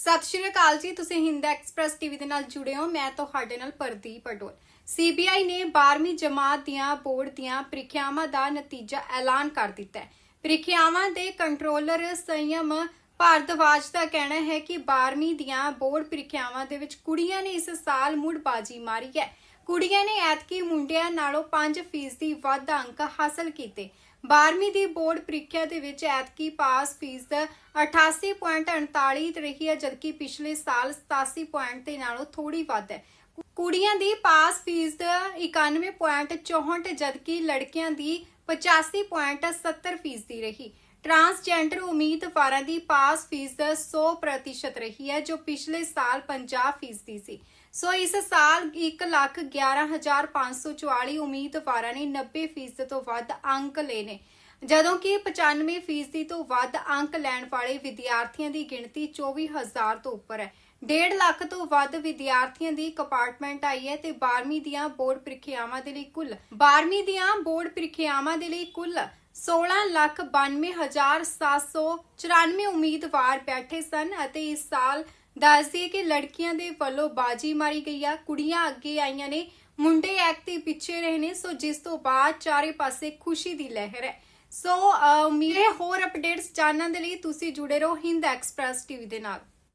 ਸਤਿ ਸ਼੍ਰੀ ਅਕਾਲ ਜੀ, ਤੁਸੀਂ ਹਿੰਦ ਐਕਸਪ੍ਰੈਸ ਟੀਵੀ ਦੇ ਨਾਲ ਜੁੜੇ ਹੋ। ਮੈਂ ਤੁਹਾਡੇ ਨਾਲ ਪ੍ਰਦੀਪ ਅਡੋਲ। ਸੀਬੀਆਈ ਨੇ 12ਵੀਂ ਜਮਾਤ ਦੀਆਂ ਬੋਰਡ ਦੀਆਂ ਪ੍ਰੀਖਿਆਵਾਂ ਦਾ ਨਤੀਜਾ ਐਲਾਨ ਕਰ ਦਿੱਤਾ ਹੈ। ਪ੍ਰੀਖਿਆਵਾਂ ਦੇ ਕੰਟਰੋਲਰ ਸੰਯਮ ਭਾਰਦਵਾਜ ਦਾ ਕਹਿਣਾ ਹੈ ਕਿ 12ਵੀਂ ਦੀਆਂ ਬੋਰਡ ਪ੍ਰੀਖਿਆਵਾਂ ਦੇ ਵਿੱਚ ਕੁੜੀਆਂ ਨੇ ਇਸ ਸਾਲ ਮੁੜ ਬਾਜੀ ਮਾਰੀ ਹੈ। ਕੁੜੀਆਂ ਨੇ ਐਤਕੀ ਮੁੰਡਿਆਂ ਨਾਲੋਂ 5% ਵੱਧ ਅੰਕ ਹਾਸਲ ਕੀਤੇ। 12ਵੀਂ ਦੀ ਬੋਰਡ ਪ੍ਰੀਖਿਆ ਦੇ ਵਿੱਚ ਐਤਕੀ ਪਾਸ ਫੀਸ 88.48 ਰਹੀ ਹੈ, ਜਦਕਿ ਪਿਛਲੇ ਸਾਲ 87 ਪੁਆਇੰਟ ਦੇ ਨਾਲੋਂ ਥੋੜੀ ਵੱਧ ਹੈ। ਕੁੜੀਆਂ ਦੀ ਪਾਸ ਫੀਸ 91.64 ਜਦਕਿ ਲੜਕੀਆਂ ਦੀ 85.70 ਫੀਸਦੀ ਰਹੀ। ਟਰਾਂਸਜੈਂਡਰ ਉਮੀਦਵਾਰਾਂ ਦੀ ਪਾਸ ਫੀਸ 100% ਰਹੀ ਹੈ, ਜੋ ਪਿਛਲੇ ਸਾਲ 50 ਫੀਸਦੀ ਸੀ। ਸੋ ਇਸ ਸਾਲ 111544 ਉਮੀਦਵਾਰਾਂ ਨੇ 90 ਫੀਸਦ ਤੋਂ ਵੱਧ ਅੰਕ ਲਏ ਨੇ। ਜਦੋਂ ਕਿ 95 ਫੀਸਦੀ ਤੋਂ ਵੱਧ ਅੰਕ ਲੈਣ ਵਾਲੇ ਵਿਦਿਆਰਥੀਆਂ ਦੀ ਗਿਣਤੀ 24000 ਤੋਂ ਉੱਪਰ ਹੈ। 1.5 ਲੱਖ ਤੋਂ ਵੱਧ ਵਿਦਿਆਰਥੀਆਂ ਦੀ ਕੰਪਾਰਟਮੈਂਟ ਆਈ ਹੈ ਤੇ 12ਵੀਂ ਦੀਆਂ ਬੋਰਡ ਪ੍ਰੀਖਿਆਵਾਂ ਦੇ ਲਈ ਕੁੱਲ 12ਵੀਂ ਦੀਆਂ ਬੋਰਡ ਪ੍ਰੀਖਿਆਵਾਂ ਦੇ ਲਈ ਕੁੱਲ 1692794 ਉਮੀਦਵਾਰ ਬੈਠੇ ਸਨ ਅਤੇ ਇਸ ਸਾਲ ਦੱਸਦੀ ਕਿ ਲੜਕੀਆਂ ਦੇ ਵੱਲੋਂ ਬਾਜੀ ਮਾਰੀ ਗਈ ਆ। ਕੁੜੀਆਂ ਅੱਗੇ ਆਈਆਂ ਨੇ, ਮੁੰਡੇ ਐਕ ਦੇ ਪਿੱਛੇ ਰਹੇ ਨੇ, ਸੋ ਜਿਸ ਤੋਂ ਬਾਅਦ ਚਾਰੇ ਪਾਸੇ ਖੁਸ਼ੀ ਦੀ ਲਹਿਰ ਹੈ। ਸੋ ਮੇਰੇ ਹੋਰ ਅਪਡੇਟਸ ਜਾਣਨ ਦੇ ਲਈ ਤੁਸੀਂ ਜੁੜੇ ਰਹੋ ਹਿੰਦ ਐਕਸਪ੍ਰੈਸ ਟੀਵੀ ਦੇ ਨਾਲ।